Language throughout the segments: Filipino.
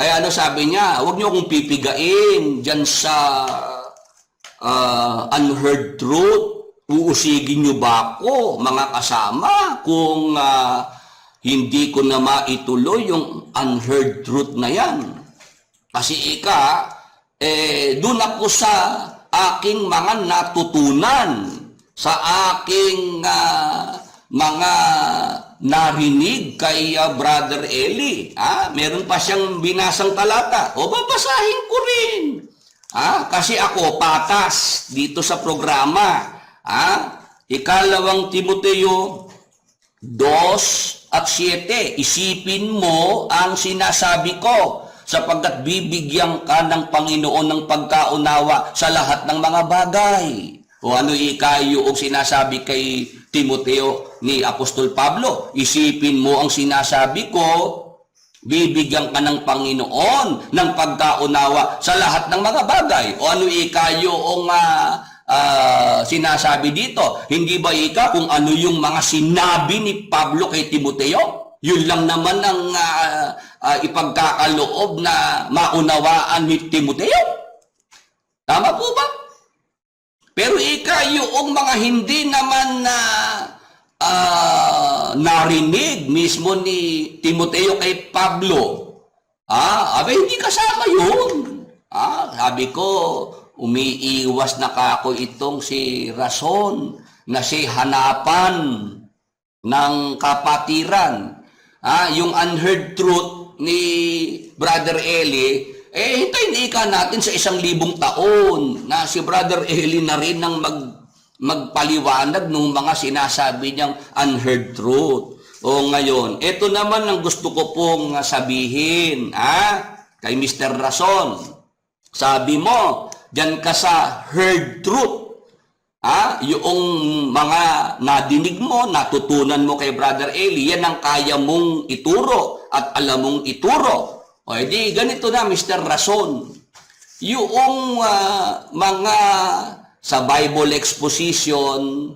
Kaya ano sabi niya, huwag niyo akong pipigain dyan sa ah, unheard truth. Uusigin niyo ba ako, mga kasama, kung ah, hindi ko na maituloy yung unheard truth na yan? Kasi ika, eh, doon ako sa aking mga natutunan, sa aking ah, mga narinig kay ah, Brother Eli. Ah, meron pa siyang binasang talata. O babasahin ko rin. Ah, kasi ako patas dito sa programa. Ah, ikalawang Timoteo 2 at 7. Isipin mo ang sinasabi ko sapagkat bibigyan ka ng Panginoon ng pagkaunawa sa lahat ng mga bagay. O ano ikayo o sinasabi kay Timoteo ni Apostol Pablo? Isipin mo ang sinasabi ko, bibigyan ka ng Panginoon ng pagkaunawa sa lahat ng mga bagay. O ano ikayo o nga ah, sinasabi dito? Hindi ba ika kung ano yung mga sinabi ni Pablo kay Timoteo? Yun lang naman ang ah, ah, ipagkakaloob na maunawaan ni Timoteo. Tama po ba? Pero ika yung mga hindi naman na ah, narinig mismo ni Timoteo kay Pablo. Ah, abe hindi kasama yun. Ah, sabi ko, umiiwas na kako itong si Rason na si hanapan ng kapatiran. Ah, yung unheard truth ni Brother Eli, eh hintayin ika natin sa isang libong taon na si Brother Eli na rin ang mag, magpaliwanag ng mga sinasabi niyang unheard truth. O ngayon, ito naman ang gusto ko pong sabihin, ah, kay Mr. Rason. Sabi mo, dyan ka sa heard truth. Ah, yung mga nadinig mo, natutunan mo kay Brother Eli, yan ang kaya mong ituro at alam mong ituro. O edi, ganito na, Mr. Rason. Yung ah, mga sa Bible exposition,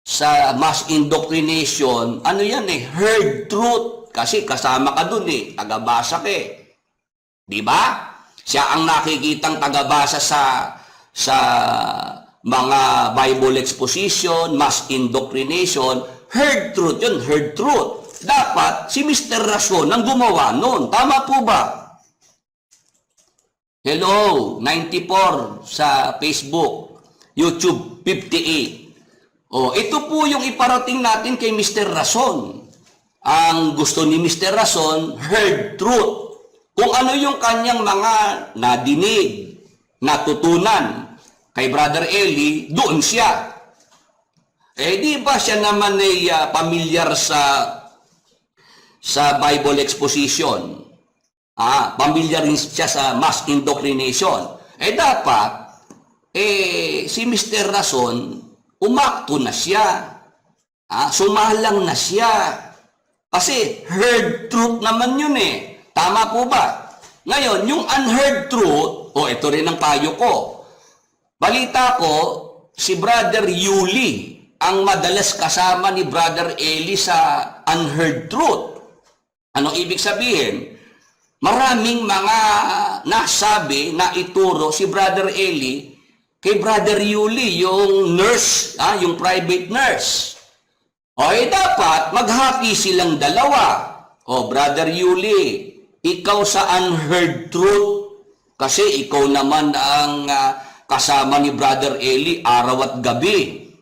sa mass indoctrination, ano yan eh, heard truth. Kasi kasama ka dun eh, tagabasa ka eh. Di ba? Siya ang nakikitang tagabasa sa sa mga Bible exposition, mass indoctrination, heard truth yun, heard truth. Dapat si Mr. Rason ang gumawa nun. Tama po ba? Hello, 94 sa Facebook, YouTube 58. Oh, ito po yung iparating natin kay Mr. Rason. Ang gusto ni Mr. Rason, heard truth. Kung ano yung kanyang mga nadinig, natutunan kay Brother Eli, doon siya. Eh di ba siya naman ay ah, pamilyar sa sa Bible exposition? Ah, pamilyar rin siya sa mass indoctrination. Eh dapat eh si Mr. Rason umakto na siya. Ah, sumalang na siya. Kasi heard truth naman yun eh. Tama po ba? Ngayon, yung unheard truth, o oh, ito rin ang payo ko. Balita ko, si Brother Yuli ang madalas kasama ni Brother Eli sa unheard truth. Anong ibig sabihin? Maraming mga nasabi na ituro si Brother Eli kay Brother Yuli, yung nurse, ah, yung private nurse. O eh dapat maghati silang dalawa. O Brother Yuli, ikaw sa unheard truth kasi ikaw naman ang ah, kasama ni Brother Eli araw at gabi.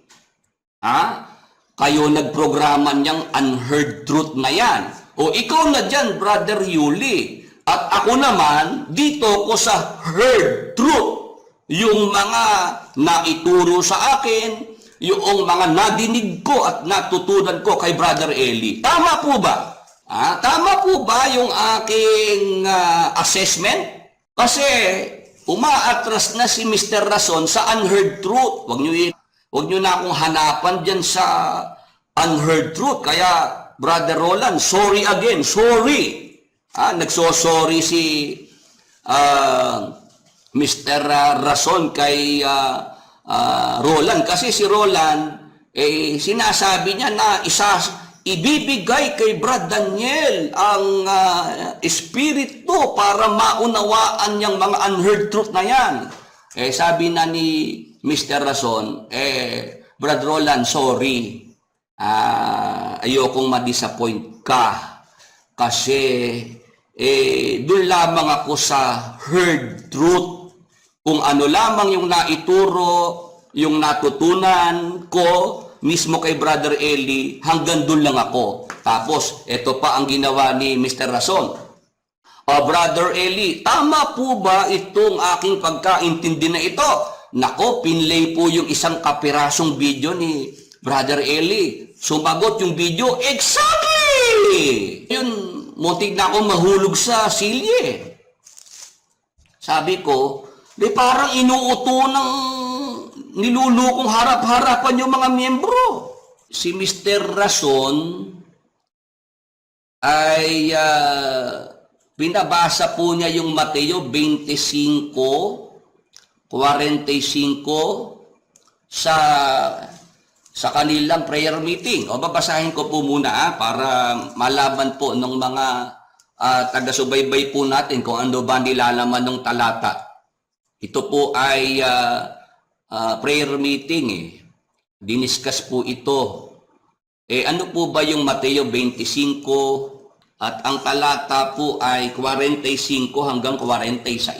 Ha? Kayo nagprograma niyang unheard truth na yan. O ikaw na dyan, Brother Yuli. At ako naman, dito ko sa heard truth. Yung mga naituro sa akin, yung mga nadinig ko at natutunan ko kay Brother Eli. Tama po ba? Ah, tama po ba yung aking ah, assessment? Kasi umaatras na si Mr. Rason sa unheard truth. Huwag nyo, huwag nyo na akong hanapan dyan sa unheard truth. Kaya, Brother Roland, sorry again, sorry. Ah, nagsosorry si ah, Mr. Rason kay ah, ah, Roland. Kasi si Roland, eh, sinasabi niya na isa, ibibigay kay Brad Daniel ang ah, espiritu para maunawaan niyang mga unheard truth na yan. Eh, sabi na ni Mr. Rason, eh, Brad Roland, sorry. Ah, ayokong ma-disappoint ka. Kasi, eh, doon lamang ako sa heard truth. Kung ano lamang yung naituro, yung natutunan ko, mismo kay Brother Eli, hanggang doon lang ako. Tapos, ito pa ang ginawa ni Mr. Rason. O Brother Eli, tama po ba itong aking pagkaintindi na ito? Nako, pinlay po yung isang kapirasong video ni Brother Eli. Sumagot yung video, exactly! Yun, muntik na ako mahulog sa silye. Sabi ko, di parang inuuto ng nilulukong harap-harapan yung mga miyembro. Si Mr. Rason ay ah, binabasa po niya yung Mateo 25, 45 sa sa kanilang prayer meeting. O babasahin ko po muna ah, para malaman po ng mga ah, taga-subaybay po natin kung ano ba nilalaman ng talata. Ito po ay ah, ah, prayer meeting eh. Diniskas po ito. Eh ano po ba yung Mateo 25 at ang talata po ay 45 hanggang 46.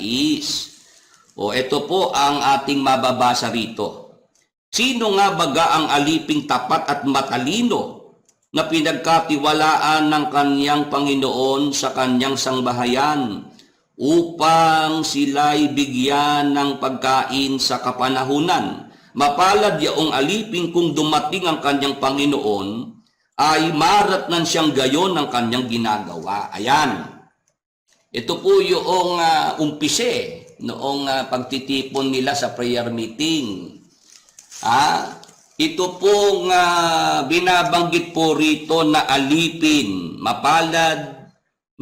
O ito po ang ating mababasa rito. Sino nga baga ang aliping tapat at matalino na pinagkatiwalaan ng kanyang Panginoon sa kanyang sangbahayan upang sila'y bigyan ng pagkain sa kapanahunan. Mapalad yaong aliping kung dumating ang kanyang Panginoon ay maratnan siyang gayon ng kanyang ginagawa. Ayan. Ito po yung uh, umpise noong ah, pagtitipon nila sa prayer meeting. Ah, ito pong ah, binabanggit po rito na alipin, mapalad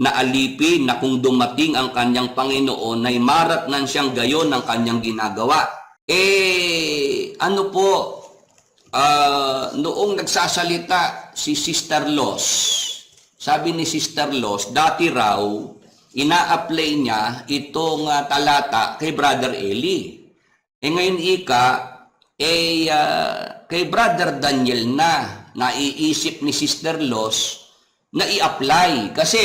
na alipin na kung dumating ang kanyang Panginoon ay maratnan siyang gayon ng kanyang ginagawa. Eh, ano po, ah, noong nagsasalita si Sister Los, sabi ni Sister Los, dati raw, ina-apply niya itong ah, talata kay Brother Eli. Eh ngayon ika, eh ah, kay Brother Daniel na naiisip ni Sister Los na i-apply. Kasi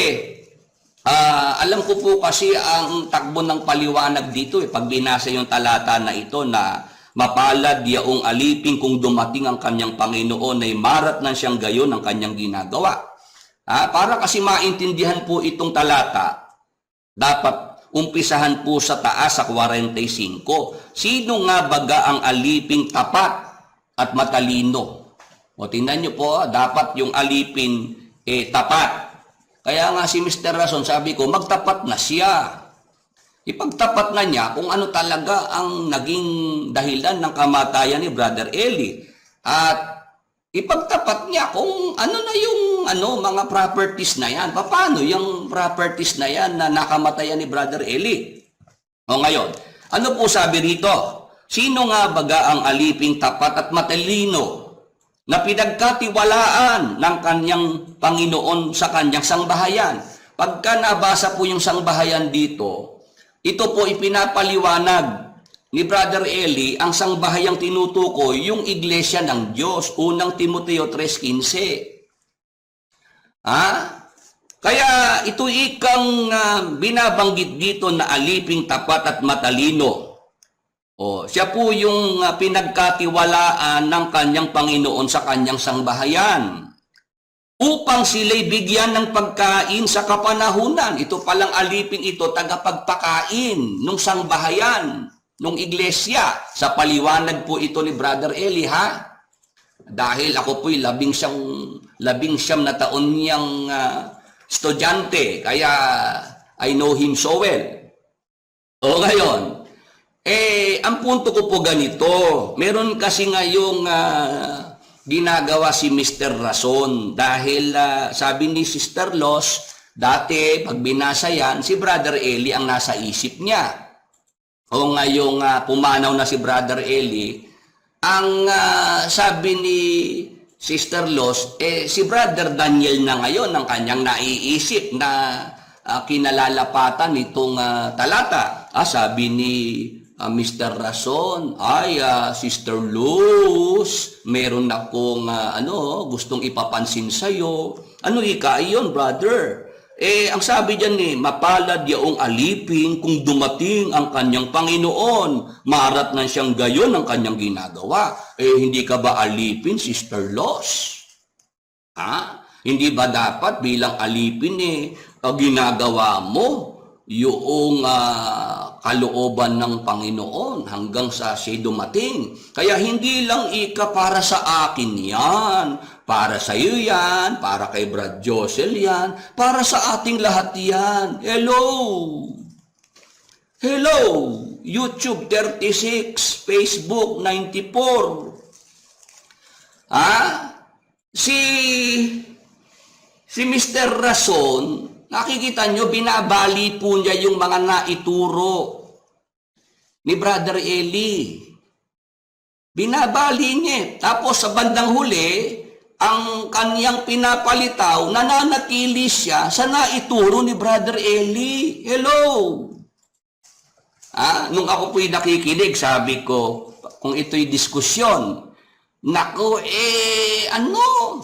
ah, alam ko po kasi ang takbo ng paliwanag dito eh, pag binasa yung talata na ito na mapalad yaong alipin kung dumating ang kanyang Panginoon ay marat na siyang gayon ang kanyang ginagawa. Ah, para kasi maintindihan po itong talata, dapat umpisahan po sa taas sa 45. Sino nga baga ang aliping tapat at matalino? O tingnan nyo po, ah, dapat yung alipin eh, tapat. Kaya nga si Mr. Rason, sabi ko, magtapat na siya. Ipagtapat na niya kung ano talaga ang naging dahilan ng kamatayan ni Brother Eli. At ipagtapat niya kung ano na yung ano mga properties na yan. Paano yung properties na yan na nakamatayan ni Brother Eli? O ngayon, ano po sabi rito? Sino nga baga ang aliping tapat at matalino na pinagkatiwalaan ng kanyang Panginoon sa kanyang sangbahayan? Pagka nabasa po yung sangbahayan dito, ito po ipinapaliwanag ni Brother Eli ang sangbahayang tinutukoy yung iglesia ng Diyos, unang Timoteo 3.15. Ha? Kaya ito ikang ah, binabanggit dito na aliping tapat at matalino. O, siya po yung ah, pinagkatiwalaan ng kanyang Panginoon sa kanyang sangbahayan upang sila'y bigyan ng pagkain sa kapanahunan. Ito palang aliping ito, tagapagpakain nung sangbahayan, nung iglesia. Sa paliwanag po ito ni Brother Eli, ha? Dahil ako po'y labing siyang, labing siyam na taon niyang ah, estudyante, kaya I know him so well. O ngayon, eh, ang punto ko po ganito, meron kasi ngayong ah, ginagawa si Mr. Rason dahil ah, sabi ni Sister Los, dati pag binasa yan, si Brother Eli ang nasa isip niya. O ngayong ah, pumanaw na si Brother Eli, ang ah, sabi ni Sister Los, eh, si Brother Daniel na ngayon ang kanyang naiisip na ah, kinalalapatan nitong ah, talata. Ah, sabi ni ah, Mr. Rason, ay ah, Sister Luz, meron akong ah, ano, gustong ipapansin sa'yo. Ano ika iyon, brother? Eh, ang sabi diyan ni, mapalad yaong alipin kung dumating ang kanyang Panginoon. Marat na siyang gayon ang kanyang ginagawa. Eh, hindi ka ba alipin, Sister Los? Ha? Hindi ba dapat bilang alipin eh, uh, ginagawa mo yung ah, kalooban ng Panginoon hanggang sa siya dumating. Kaya hindi lang ika para sa akin yan, para sa iyo yan, para kay Brad Josel yan, para sa ating lahat yan. Hello! Hello! YouTube 36, Facebook 94. Ha? Si si Mr. Rason, nakikita nyo, binabali po niya yung mga naituro ni Brother Eli. Binabali niya. Tapos sa bandang huli, ang kanyang pinapalitaw, nananatili siya sa naituro ni Brother Eli. Hello! Ah, nung ako po'y nakikinig, sabi ko, kung ito'y diskusyon, nako, eh, ano?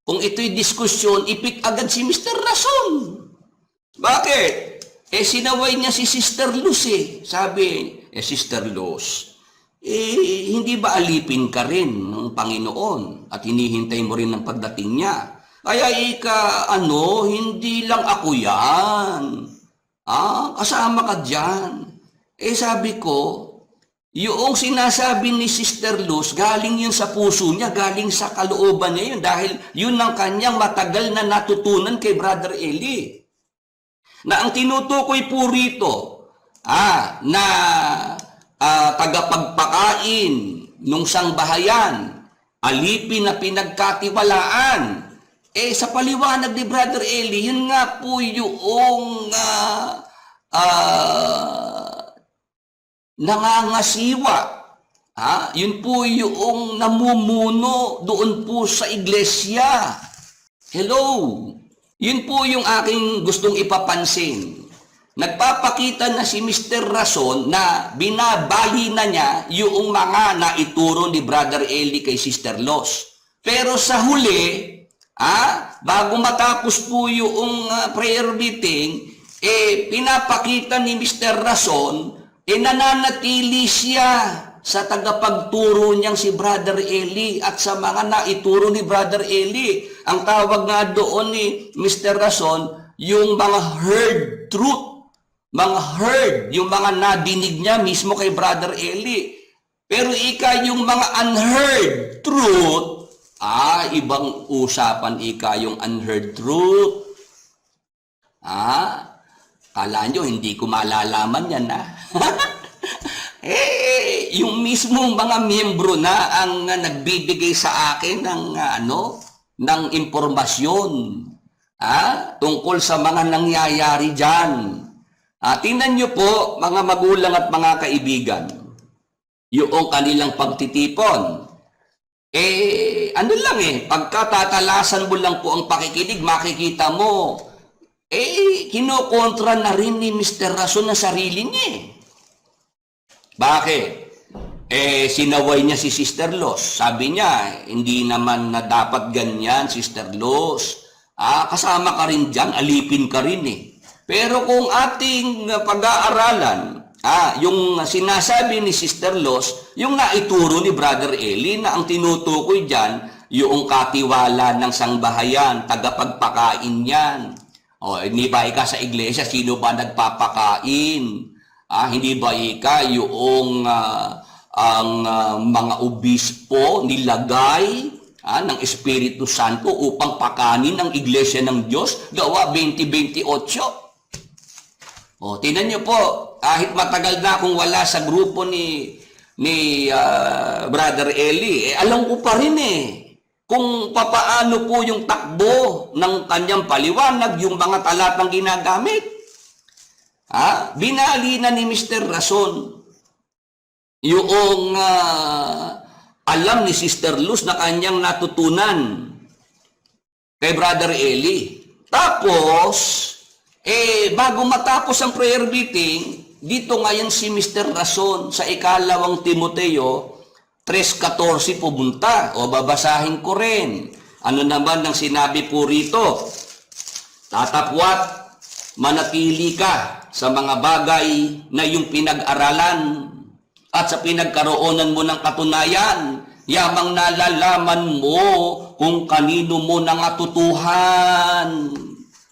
Kung ito'y diskusyon, ipik agad si Mr. Rason. Bakit? Eh, sinaway niya si Sister Luz eh. Sabi, eh, Sister Luz, eh, hindi ba alipin ka rin ng Panginoon at hinihintay mo rin ng pagdating niya? Kaya ika, ano, hindi lang ako yan. Ah, kasama ka dyan. Eh, sabi ko, yung sinasabi ni Sister Luz, galing yun sa puso niya, galing sa kalooban niya yun, dahil yun ang kanyang matagal na natutunan kay Brother Eli. Na ang tinutukoy po rito, ah, na ah, tagapagpakain nung sangbahayan, alipin na pinagkatiwalaan, eh sa paliwanag ni Brother Eli, yun nga po yung ah, ah, nangangasiwa. Ha? Yun po yung namumuno doon po sa iglesia. Hello! Yun po yung aking gustong ipapansin. Nagpapakita na si Mr. Rason na binabali na niya yung mga naituro ni Brother Eli kay Sister Los. Pero sa huli, ah, bago matapos po yung ah, prayer meeting, eh, pinapakita ni Mr. Rason eh nananatili siya sa tagapagturo niyang si Brother Eli at sa mga naituro ni Brother Eli. Ang tawag nga doon ni Mr. Rason, yung mga heard truth. Mga heard, yung mga nadinig niya mismo kay Brother Eli. Pero ika yung mga unheard truth, ah, ibang usapan ika yung unheard truth. Ah, kala nyo, hindi ko malalaman yan, ha? eh, yung mismong mga miyembro na ang uh, nagbibigay sa akin ng uh, ano, ng impormasyon ah, tungkol sa mga nangyayari diyan. Ah, tingnan niyo po mga magulang at mga kaibigan, yung kanilang pagtitipon. Eh, ano lang eh, pagkatatalasan mo lang po ang pakikinig, makikita mo, eh, kinokontra na rin ni Mr. Rason na sarili niya eh. Bakit? Eh, sinaway niya si Sister Los. Sabi niya, hindi naman na dapat ganyan, Sister Los. Ah, kasama ka rin dyan, alipin ka rin eh. Pero kung ating uh, pag-aaralan, ah, yung sinasabi ni Sister Los, yung naituro ni Brother Eli na ang tinutukoy dyan, yung katiwala ng sangbahayan, tagapagpakain yan. O, hindi ba ika sa iglesia, sino ba nagpapakain? Ah, hindi ba ika yung ah, ang ah, mga obispo nilagay ah, ng Espiritu Santo upang pakanin ang iglesia ng Diyos? Gawa 2028. O, tinan niyo po, kahit matagal na akong wala sa grupo ni ni ah, Brother Eli, eh, alam ko pa rin eh kung papaano po yung takbo ng kanyang paliwanag, yung mga talatang ginagamit. Ha? Binali na ni Mr. Rason yung uh, alam ni Sister Luz na kanyang natutunan kay Brother Eli. Tapos, eh, bago matapos ang prayer meeting, dito ngayon si Mr. Rason sa ikalawang Timoteo 3.14 pumunta. O babasahin ko rin. Ano naman ang sinabi po rito? Tatapwat, manatili ka sa mga bagay na iyong pinag-aralan at sa pinagkaroonan mo ng katunayan, yamang nalalaman mo kung kanino mo nangatutuhan.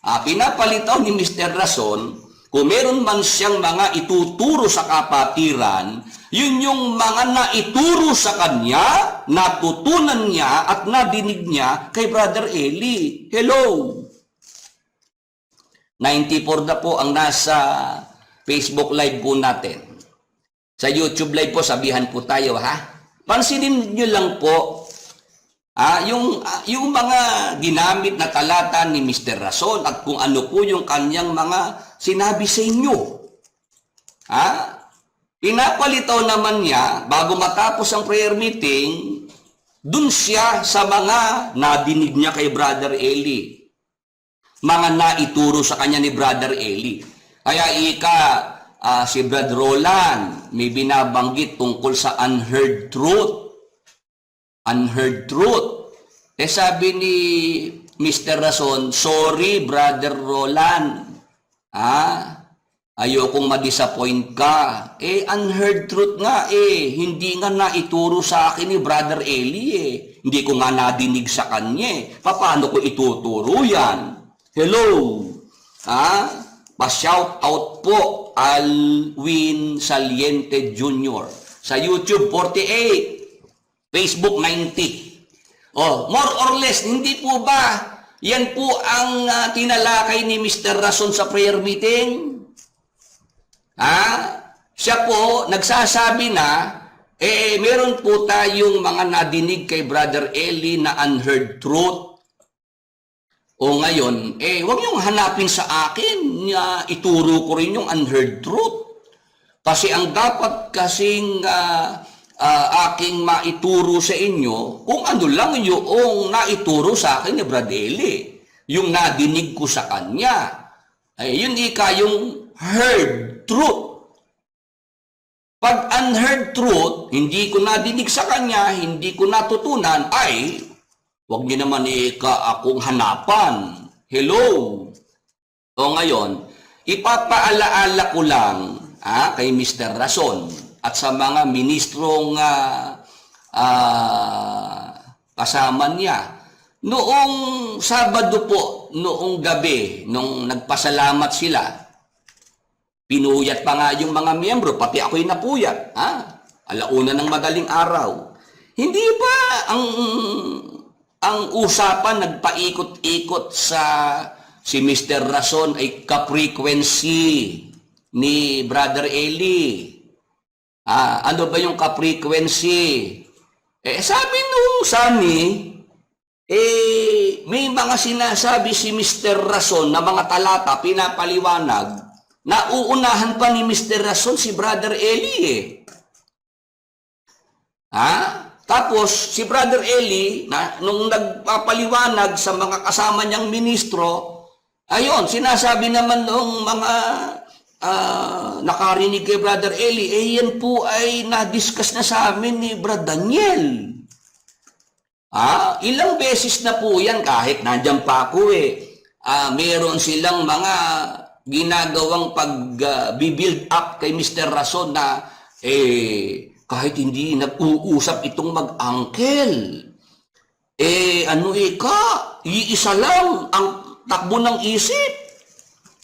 Ah, pinapalitaw ni Mr. Rason, kung meron man siyang mga ituturo sa kapatiran, yun yung mga naituro sa kanya, natutunan niya at nadinig niya kay Brother Eli. Hello! 94 na po ang nasa Facebook Live po natin. Sa YouTube Live po, sabihan po tayo, ha? Pansinin nyo lang po, ah, yung, ah, yung mga ginamit na talata ni Mr. Rason at kung ano po yung kanyang mga sinabi sa inyo. Ha? Pinapalitaw naman niya, bago matapos ang prayer meeting, dun siya sa mga nadinig niya kay Brother Eli mga naituro sa kanya ni Brother Eli. Kaya ika, ah, si Brad Roland, may binabanggit tungkol sa unheard truth. Unheard truth. Eh sabi ni Mr. Rason, sorry Brother Roland. Ah, ayokong ma-disappoint ka. Eh, unheard truth nga eh. Hindi nga naituro sa akin ni Brother Eli eh. Hindi ko nga nadinig sa kanya eh. Paano ko ituturo yan? Hello! Ha? Pa-shout out po Alwin Saliente Jr. Sa YouTube 48, Facebook 90. Oh, more or less, hindi po ba yan po ang ah, tinalakay ni Mr. Rason sa prayer meeting? Ha? Siya po nagsasabi na eh meron po tayong mga nadinig kay Brother Eli na unheard truth o ngayon, eh, wag niyong hanapin sa akin na ituro ko rin yung unheard truth. Kasi ang dapat kasing ah, ah, aking maituro sa inyo, kung ano lang yung naituro sa akin ni Brad Eli, yung nadinig ko sa kanya. Ay, yun ika yung heard truth. Pag unheard truth, hindi ko nadinig sa kanya, hindi ko natutunan, ay Huwag niyo naman ika akong hanapan. Hello? O ngayon, ipapaalaala ko lang ah, kay Mr. Rason at sa mga ministrong ah, ah, kasama niya. Noong Sabado po, noong gabi, nung nagpasalamat sila, pinuyat pa nga yung mga miyembro, pati ako'y napuyat. Ha? Alauna ng madaling araw. Hindi ba ang ang usapan nagpaikot-ikot sa si Mr. Rason ay ka-frequency ni Brother Eli. Ah, ano ba yung ka-frequency? Eh, sabi nung Sani, eh, may mga sinasabi si Mr. Rason na mga talata, pinapaliwanag, na uunahan pa ni Mr. Rason si Brother Eli eh. Ha? Tapos, si Brother Eli, na, nung nagpapaliwanag sa mga kasama niyang ministro, ayun, sinasabi naman noong mga ah, nakarinig kay Brother Eli, eh yan po ay na-discuss na sa amin ni Brad Daniel. Ah, ilang beses na po yan kahit nandiyan pa ako eh. Ah, meron silang mga ginagawang pag-build up kay Mr. Rason na eh kahit hindi nag-uusap itong mag-uncle. Eh, ano ika? Iisa lang ang takbo ng isip.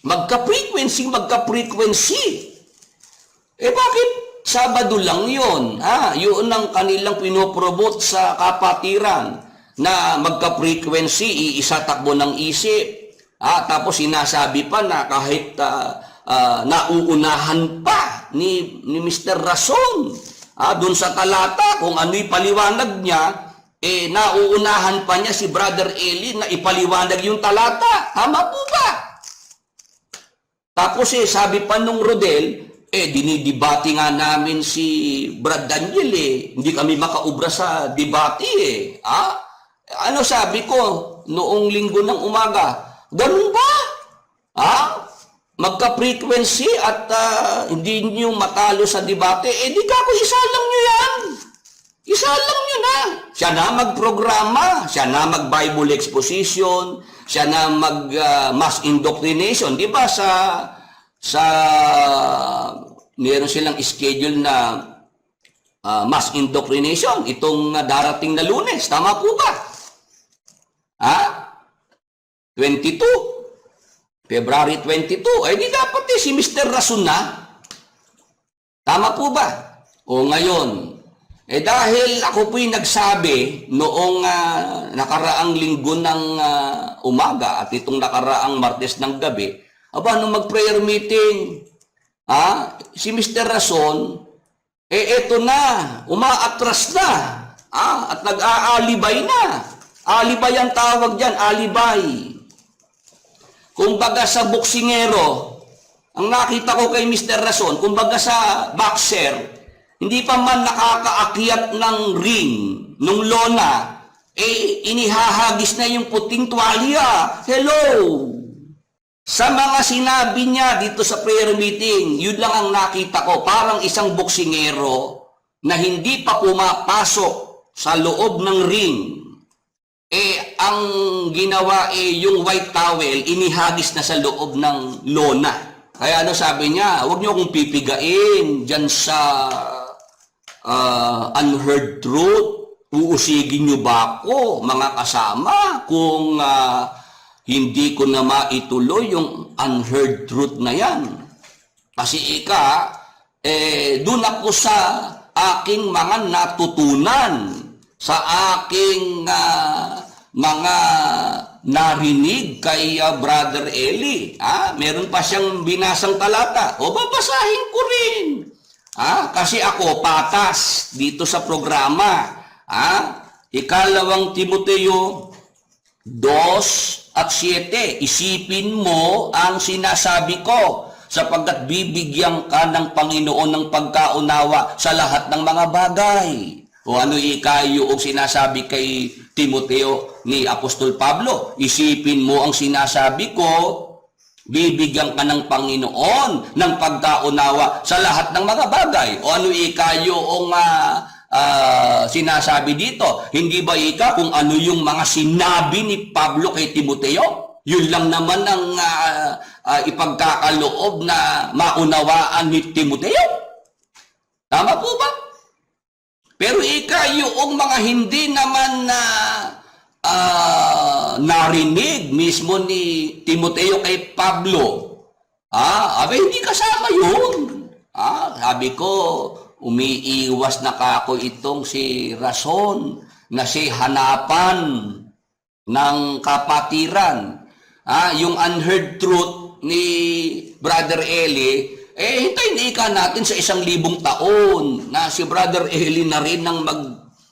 Magka-frequency, magka-frequency. Eh, bakit Sabado lang yon Ha? Yun ang kanilang pinopromote sa kapatiran na magka-frequency, iisa takbo ng isip. Ah, tapos sinasabi pa na kahit ah, ah, nauunahan pa ni, ni Mr. Rason ah, dun sa talata kung ano'y paliwanag niya, eh, nauunahan pa niya si Brother Eli na ipaliwanag yung talata. Tama po ba? Tapos eh, sabi pa nung Rodel, eh, dinidibati nga namin si Brad Daniel eh. Hindi kami makaubra sa debate eh. Ah? Ano sabi ko noong linggo ng umaga? Ganun ba? Ah? Magka-frequency at ah, hindi niyo matalo sa debate, eh di ka ako isa lang nyo yan. Isa lang nyo na. Siya na magprograma, siya na mag-Bible exposition, siya na mag-mass indoctrination. Di ba sa, sa, meron silang schedule na ah, mass indoctrination itong ah, darating na lunes. Tama po ba? Ha? 22. February 22. Eh di dapat eh, si Mr. Rason na. Tama po ba? O ngayon, eh dahil ako po'y nagsabi noong ah, nakaraang linggo ng ah, umaga at itong nakaraang martes ng gabi, aba, nung mag-prayer meeting, ah, si Mr. Rason, eh eto na, umaatras na, ah, at nag-aalibay na. Alibay ang tawag dyan, alibay. Kumbaga sa boksingero, ang nakita ko kay Mr. Rason, kumbaga sa boxer, hindi pa man nakakaakyat ng ring, nung lona, eh inihahagis na yung puting tuwalya. Hello! Sa mga sinabi niya dito sa prayer meeting, yun lang ang nakita ko, parang isang boksingero na hindi pa pumapasok sa loob ng ring. Eh, ang ginawa eh, yung white towel, inihagis na sa loob ng lona. Kaya ano sabi niya, huwag niyo akong pipigain dyan sa ah, unheard truth. Uusigin niyo ba ako, mga kasama, kung ah, hindi ko na maituloy yung unheard truth na yan? Kasi ika, eh, doon ako sa aking mga natutunan, sa aking ah, mga narinig kay ah, Brother Eli. Ah, meron pa siyang binasang talata. O babasahin ko rin. Ah, kasi ako patas dito sa programa. Ah, ikalawang Timoteo 2 at 7. Isipin mo ang sinasabi ko sapagkat bibigyan ka ng Panginoon ng pagkaunawa sa lahat ng mga bagay. O ano ikayo ang sinasabi kay Timoteo ni Apostol Pablo? Isipin mo ang sinasabi ko, bibigyan ka ng Panginoon ng pagkaunawa sa lahat ng mga bagay. O ano ikayo ang ah, ah, sinasabi dito? Hindi ba ika kung ano yung mga sinabi ni Pablo kay Timoteo? Yun lang naman ang ah, ah, ipagkakaloob na maunawaan ni Timoteo. Tama po ba? Pero ika yung mga hindi naman na ah, narinig mismo ni Timoteo kay Pablo. Ah, abe hindi kasama yun. Ah, sabi ko, umiiwas na kako itong si Rason na si hanapan ng kapatiran. Ah, yung unheard truth ni Brother Eli, eh, hintayin ika natin sa isang libong taon na si Brother Eli na rin ang mag,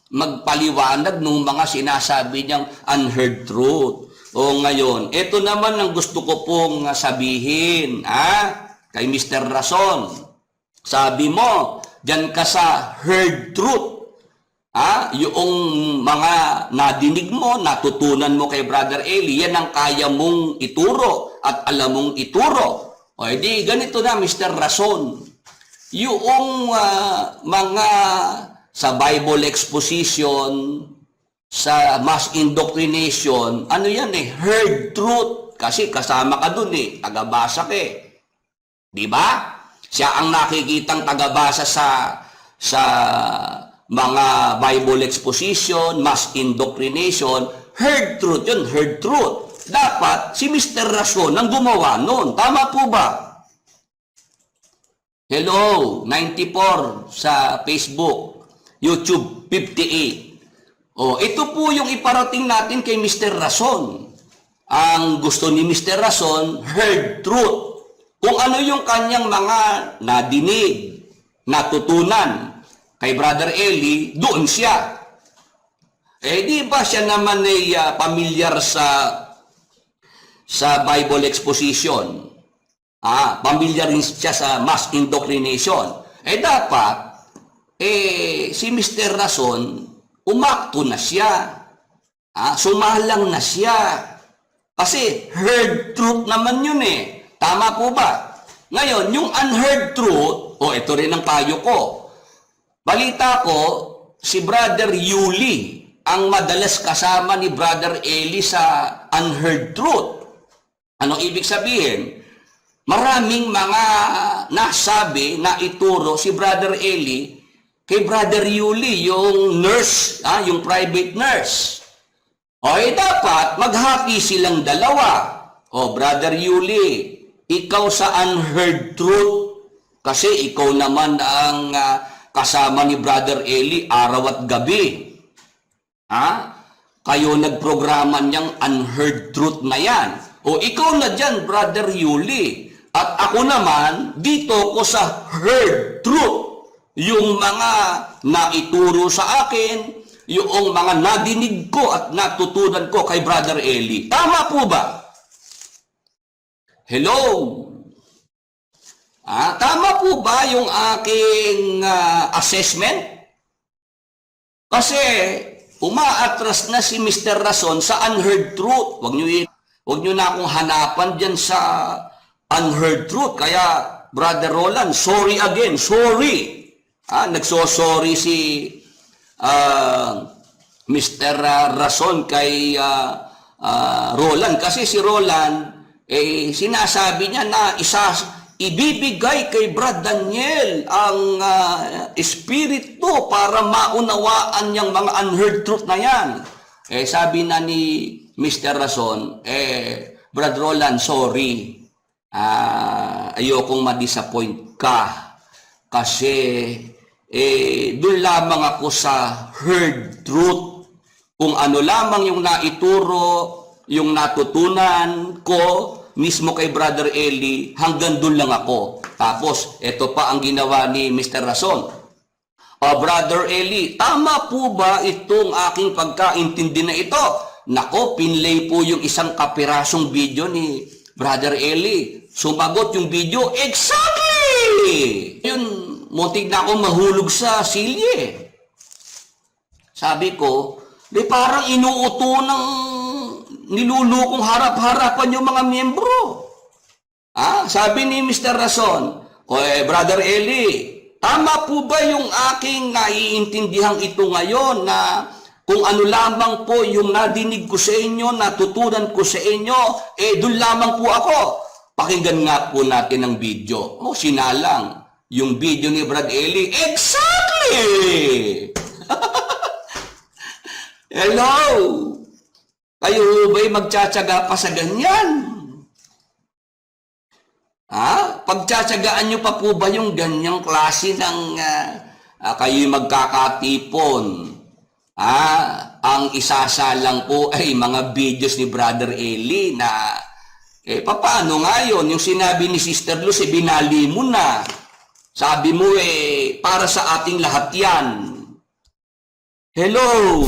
magpaliwanag ng mga sinasabi niyang unheard truth. O ngayon, ito naman ang gusto ko pong sabihin, ha? Kay Mr. Rason. Sabi mo, dyan ka sa heard truth. Ha? Yung mga nadinig mo, natutunan mo kay Brother Eli, yan ang kaya mong ituro at alam mong ituro. O edi, ganito na, Mr. Rason. Yung ah, mga sa Bible exposition, sa mass indoctrination, ano yan eh, heard truth. Kasi kasama ka dun eh, tagabasa ka eh. Di ba? Siya ang nakikitang tagabasa sa sa mga Bible exposition, mass indoctrination, heard truth yun, heard truth. Dapat si Mr. Rason ang gumawa noon. Tama po ba? Hello, 94 sa Facebook, YouTube 58. Oh, ito po yung iparating natin kay Mr. Rason. Ang gusto ni Mr. Rason, heard truth. Kung ano yung kanyang mga nadinig, natutunan kay Brother Eli, doon siya. Eh di ba siya naman ay ah, pamilyar sa sa Bible exposition? Ah, pamilyar rin siya sa mass indoctrination. Eh dapat, eh, si Mr. Rason, umakto na siya. Ah, sumalang na siya. Kasi heard truth naman yun eh. Tama po ba? Ngayon, yung unheard truth, o ito rin ang payo ko. Balita ko, si Brother Yuli ang madalas kasama ni Brother Eli sa unheard truth. Ano ibig sabihin? Maraming mga nasabi na ituro si Brother Eli kay Brother Yuli, yung nurse, ah, yung private nurse. O eh dapat maghati silang dalawa. O Brother Yuli, ikaw sa unheard truth kasi ikaw naman ang ah, kasama ni Brother Eli araw at gabi. Ha? Kayo nagprograma niyang unheard truth na yan. O ikaw na dyan, Brother Yuli. At ako naman, dito ko sa heard truth. Yung mga naituro sa akin, yung mga nadinig ko at natutunan ko kay Brother Eli. Tama po ba? Hello? Ah, tama po ba yung aking ah, assessment? Kasi umaatras na si Mr. Rason sa unheard truth. Huwag niyo Huwag niyo na akong hanapan diyan sa unheard truth. Kaya, Brother Roland, sorry again. Sorry. Ah, nagso-sorry si ah, Mr. Rason kay ah, ah, Roland. Kasi si Roland, eh, sinasabi niya na isa, ibibigay kay Brad Daniel ang ah, espiritu para maunawaan niyang mga unheard truth na yan. Eh, sabi na ni Mr. Rason, eh, Brad Roland, sorry. Ah, ayokong ma-disappoint ka. Kasi, eh, doon lamang ako sa heard truth. Kung ano lamang yung naituro, yung natutunan ko, mismo kay Brother Eli, hanggang doon lang ako. Tapos, ito pa ang ginawa ni Mr. Rason. O Brother Eli, tama po ba itong aking pagkaintindi na ito? Nako, pinlay po yung isang kapirasong video ni Brother Eli. Sumagot yung video, exactly! Yun, muntik na ako mahulog sa silye. Sabi ko, di parang inuuto ng nilulukong harap-harapan yung mga miyembro. Ah, sabi ni Mr. Rason, Oy, Brother Eli, tama po ba yung aking naiintindihang ito ngayon na kung ano lamang po yung nadinig ko sa inyo, natutunan ko sa inyo, eh doon lamang po ako. Pakinggan nga po natin ang video. O, sinalang. Yung video ni Brad Eli, exactly! Hello! Kayo ba'y magtsatsaga pa sa ganyan? Ha? Pagtsatsagaan nyo pa po ba yung ganyang klase ng uh, uh, kayo'y magkakatipon? Ah, ang isasalang po ay mga videos ni Brother Eli na eh paano nga yun? Yung sinabi ni Sister eh, binali mo na. Sabi mo eh, para sa ating lahat yan. Hello!